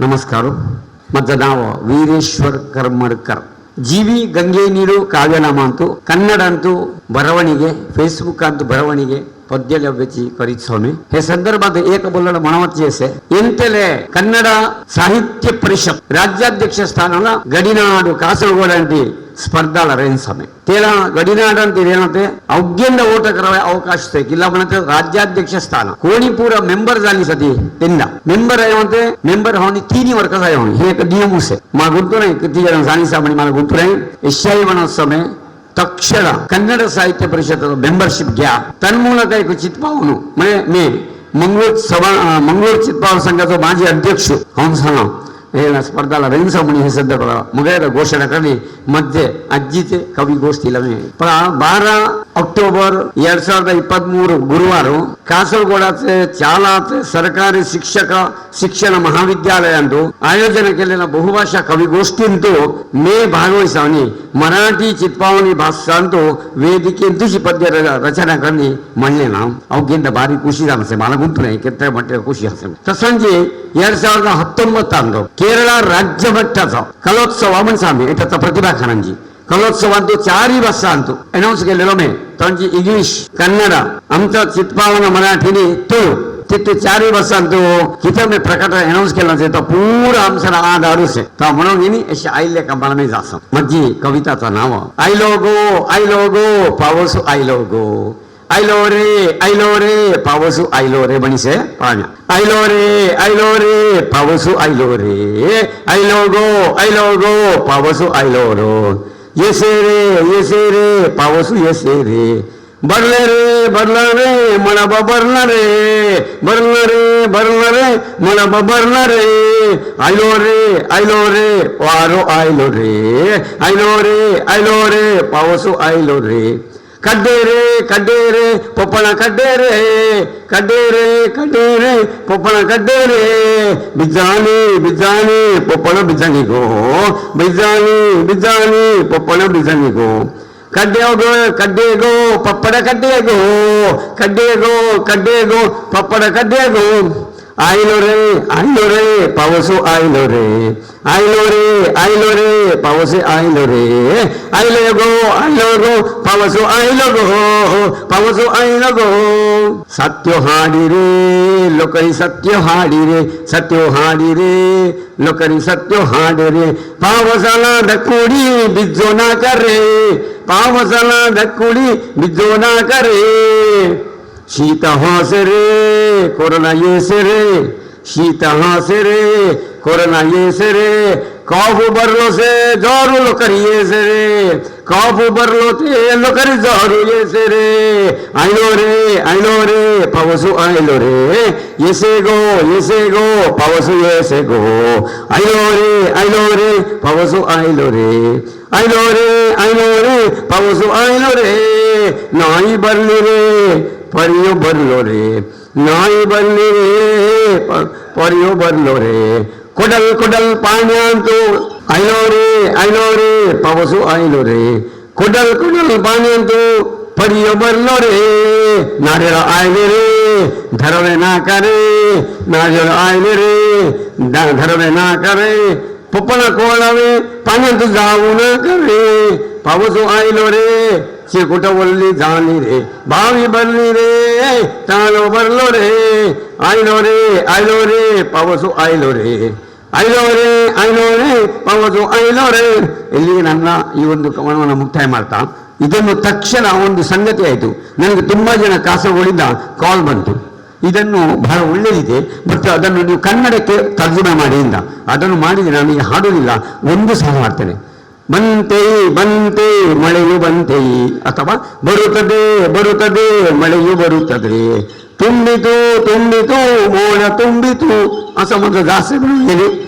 ನಮಸ್ಕಾರ. ಮತ್ತೆ ನಾವು ವೀರೇಶ್ವರ್ ಕರ್ಮಡ್ಕರ್. ಜೀವಿ ಗಂಗೆ ನೀರು ಕಾವ್ಯನಾಮ ಅಂತೂ ಕನ್ನಡ ಅಂತೂ ಬರವಣಿಗೆ ಫೇಸ್ಬುಕ್ ಅಂತೂ ಬರವಣಿಗೆ. ಪದ್ಯ ಲಭ್ಯಚಿ ಪರೀಕ್ಷಾವನ್ನಿ ಹೇ ಸಂದರ್ಭದ ಏಕ ಬೊಲ್ಲಡ ಮನವತ್ చేసే ಎಂತೆಲೆ ಕನ್ನಡ ಸಾಹಿತ್ಯ ಪರಿಷತ್ ರಾಜ್ಯಾಧ್ಯಕ್ಷ ಸ್ಥಾನನ ಗಡಿನಾಡು ಕಾಸರಗೋಡು ಅಂಟಿ ಸ್ಪರ್ಧಾಳ ರೇನ್ಸಾಮಿ ತೇಲ ಗಡಿನಾಡ ಅಂತ ಏನಂತೆ ಅವ್ಯಂದ ಓಟಕರ ಅವಕಾಶ ಇಲ್ಲ ಮತ್ತೆ ರಾಜ್ಯಾಧ್ಯಕ್ಷ ಸ್ಥಾನ ಕೋಣಿಪುರ ಮೆಂಬರ್ ಜಾಲಿ ಸತಿ ತಿನ್ನ ಮೆಂಬರ್ ಏವಂತೆ ಮೆಂಬರ್ ಅವನಿ ತೀನಿ ವರ್ಕದ ಅವನಿ ಹೇಕ ನಿಯಮೂಸೆ ಮಾ ಗುಂಟೂರೈ ಕಿತ್ತಿಗೆ ಸಾನಿ ಸಾಮಣಿ ಮಾ ಗುಂಟೂರೈ ಎಶ್ಯಾಯಿ ವನೋತ್ಸವ ತಕ್ಷಣ ಕನ್ನಡ ಸಾಹಿತ್ಯ ಪರಿಷತ್ ಮೆಂಬರ್ಶಿಪ್ ಗ್ಯಾ ತನ್ಮೂಲಕ ಚಿತ್ಪಾವನು ಮೇ ಮಂಗಳೂರು ಸಭಾ ಮಂಗಳೂರು ಚಿತ್ಪಾವನ ಸಂಘದ ಮಾಜಿ ಅಧ್ಯಕ್ಷ ಅವನು ವೇಣ ಸ್ಪರ್ಧಾಲ ರೆಂಸಮುನಿ ಹೆಸದ್ದಗಳ ಮುಗೇರ ಘೋಷಣೆ ಕವಿ ಮಧ್ಯೆ ಅಜ್ಜಿತೆ ಕವಿಗೋಷ್ಠಿಲವೇ ಬಾರ ಅಕ್ಟೋಬರ್ ಎರಡ್ ಸಾವಿರದ ಇಪ್ಪತ್ತ್ ಮೂರು ಗುರುವಾರ ಕಾಸರಗೋಡಾಚೆ ಚಾಲಾಚೆ ಸರ್ಕಾರಿ ಶಿಕ್ಷಕ ಶಿಕ್ಷಣ ಮಹಾವಿದ್ಯಾಲಯ ಅಂದು ಆಯೋಜನೆ ಕೇಳಿದ ಬಹುಭಾಷಾ ಕವಿಗೋಷ್ಠಿಂತು ಮೇ ಭಾಗವಹಿಸವನಿ ಮರಾಠಿ ಚಿತ್ಪಾವಣಿ ಭಾಷಾಂತು ವೇದಿಕೆ ತುಷಿ ಪದ್ಯ ರಚನೆ ಕಣ್ಣಿ ಮಣ್ಣೆ ನಾವು ಅವಕ್ಕಿಂತ ಭಾರಿ ಖುಷಿ ಅನಿಸೆ ಮಲಗುಂಪನೆ ಕೆತ್ತ ಮಟ್ಟಿಗೆ ಖುಷಿ ಅನಿಸೆ ಸಂಜೆ ಎರಡ್ ಸಾವಿರದ ಹತ್ತೊಂಬತ್ತರಂದು കേരള ರಾಜ್ಯಮಟ್ಟ ಕಲೋತ್ಸವ ಅಂತ ಪ್ರತಿಭಾ ಕಾರಂಜಿ ಕಲೋತ್ಸವ ಅಂತೂ ಚಾರಿ ವರ್ಷ ಅಂತೂ ಅನೌನ್ಸ್ केलेलो तांची इंग्लिश कन्नड. आमचं चितपावन मराठीने तुळू तिथे चारही आणतो. किती मी प्रकट अनाऊन्स केला असेल तर पूर आमचा आ दारूस आहे. तर म्हणून मी अशी आयले कंपाला नाही जासं माझी म्हणजे कविताचं नाव. आयलो गो आयलो गो पावस आयलो गो ay lore, ay lore, pavosu, ay lore, bonice, paña. Ay lore, ay lore, pavosu, ay lore, ay logo, ay logo, pavosu, ay loro. Yesere, yesere, pavosu, yesere. Barlare, barlare, malaba barlare, barlare, barlare, malaba barlare. Ay lore, ay lore, waro ay lore, ay lore, lore, pavosu, ay lore. Ay lore, pavosu, ay lore. ಕಡ್ಡೆ ರೇ ಪೊಪ್ಪಣ ಕಡ್ಡೆ ರೇ ಕಡ್ಡೆ ರೇ ಕಡ್ಡೆ ರೇ ಪೊಪ್ಪಣ ಕಡ್ಡೆ ರೇ ಬಿಜ್ಜಾನಿ ಬಿಜ್ಜಾನಿ ಪೊಪ್ಪಣ ಬಿಜ್ಜಾನಿಗೋ ಬಿಜ್ಜಾನಿ ಬಿಜ್ಜಾನಿ ಪೊಪ್ಪಣ ಬಿಜ್ಜಾನಿಗೋ ಕಡ್ಡೆಗೋ ಕಡ್ಡೆಗೋ ಪಪ್ಪಡ ಕಡ್ಡೆಗೋ ಕಡ್ಡೆಗೋ ಕಡ್ಡೆಗೋ ಪಪ್ಪಡ ಕಡ್ಡೆಗೋ ఆయిలో రే ఆయిలో రే పవసు ఆయిలో రే ఆయిలో రే ఆయిలో రే పవసు ఆయిలో రే ఆయిలోగో ఆయిలోగో పవసు ఆయిలోగో. పవసు ఆయిలోగో. సత్యో హాడిరే ಲೊಕರಿ ಸತ್ಯ ಹಾಡಿರೆ ಸತ್ಯ ಹಾಡಿರೆ ಲೊಕರಿ ಸತ್ಯ ಹಾಡಿರೆ ಪಾವಸಲಾದ ಕೂಡಿ ಬಿಜ್ಜೋನ ಕರೆ ಪಾವಸಲಾದ ಕೂಡಿ ಬಿಜ್ಜೋನ ಕರೆ শীত হাসে রে করোনা এসে রে শীত হাসে রে করোনা এসে রে కాపు బర్రలోసే జారులు కరియేసరే కాపు బర్రలోతే ఎల్లో కరి జారు వేసేరే అయినోరే అయినోరే పవసు అయిలోరే ఎసేగో ఎసేగో పవసు ఎసేగో అయినోరే అయినోరే పవసు అయిలోరే అయినోరే అయినోరే పవసు అయిలోరే నాయి బర్లు రే परियो बरलो रे। नाई बरली रे परियो बरलो रे। कुडल कुडल पाण्यात तो आइलो रे आइलो रे, पावसो आइलो रे। कुडल कुडल पाण्यात तो परियो बरलो रे। नारळ आइले रे, धरवे ना करे नारळ आइले रे। धरवे ना करे पप्पण कोळावे पाण्यात तो जाऊ ना करे। पावसो आइलो रे। ಚಿಕುಟ ಒಲ್ಲಿ ದಾನಿರೆ, ಬಾವಿ ಬರ್ಲಿರೆ ತಾನು ಬರ್ಲೋರೆ ಆಯ್ಲೋರೆ ಆಯ್ಲೋರೆ ಪವಸು ಆಯ್ಲೋರೆ ಐಲೋರೆ ಐಲೋರೆ ಪವಸು ರೇ ಇಲ್ಲಿ ನನ್ನ ಈ ಒಂದು ಕವನವನ್ನು ಮುಕ್ತಾಯ ಮಾಡ್ತಾ, ಇದನ್ನು ತಕ್ಷಣ ಒಂದು ಸಂಗತಿ ಆಯಿತು. ನನಗೆ ತುಂಬ ಜನ ಕಾಸರಗೋಳಿಂದ ಕಾಲ್ ಬಂತು. ಇದನ್ನು ಬಹಳ ಒಳ್ಳೆಯದಿದೆ ಮತ್ತು ಅದನ್ನು ನೀವು ಕನ್ನಡಕ್ಕೆ ತರ್ಜುಮೆ ಮಾಡಿ ಅದನ್ನು ಮಾಡಿದರೆ ನಾನು ಈಗ ಹಾಡೋದಿಲ್ಲ ಒಂದು ಸಹ ಮಾಡ್ತೇನೆ. ಬಂತೆಯ್, ಬಂತೆ, ಮಳೆಯು ಬಂತೆಯ್ ಅಥವಾ ಬರುತ್ತದೆ ಬರುತ್ತದೆ, ಮಳೆಯು ಬರುತ್ತದೆ. ತುಂಬಿತು ತುಂಬಿತು, ಮೋಡ ತುಂಬಿತು. ಆ ಸಮಗ್ರ ಹೇಳಿ.